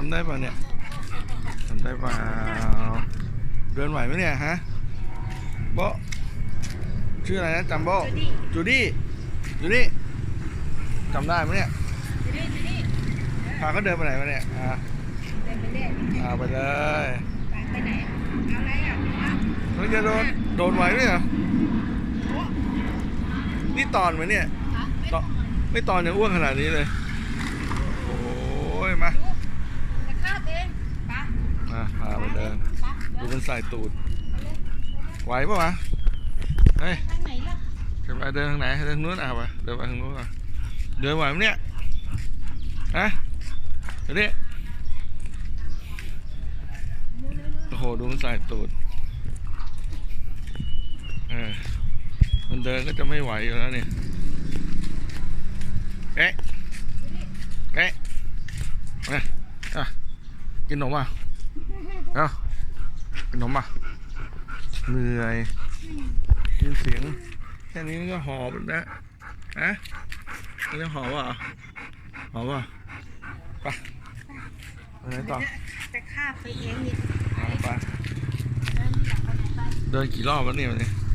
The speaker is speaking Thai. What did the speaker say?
จำได้ป่ะเนี่ยจำได้ป่ะเดินไหวไหมเนี่ยฮะโบะชื่ออะไรนะจำโบะจูดี้จูดี้จำได้ไหมเนี่ยจะได้จะได้พาเขาเดินไปไหนมาเนี่ยอ่าเดินไปเรื่อยอ่าไปเลยไปไหนเอาอะไรอะอะเขาจะโดนโดนไหวไหมเนี่ยนี่ตอนไหมเนี่ยฮะตอนไม่ตอนยังอ้วนขนาดนี้เลย โอ้ยมา ดูจะคาบเองไป มาพาไปเดิน ไป ดู เดิน มันใส่ตูดไปเลยไหวปะวะ เฮ้ยทางไหนล่ะจะไปเดินทางไหนเดินทางนู้นอะวะเดินไปทางนู้นอะเดินไหวไหมเนี่ยฮะเดี๋ยวนี้โอ้โหดูมันใส่ตูดเออมันเดินก็จะไม่ไหวอยู่แล้วเนี่ยเอ๊ะเอ๊ะมาอะกินนมอะ เอา กินนมอะเหนื่อยกินเสียงแค่นี้มันก็หอบแล้วฮะมันจะหอบอะหอบอะไปไปไหนต่อจะคาบไปเองนี่เอาไปเดินอยากไปไหนไปเดินกี่รอบแล้วเนี่ยวันนี้เ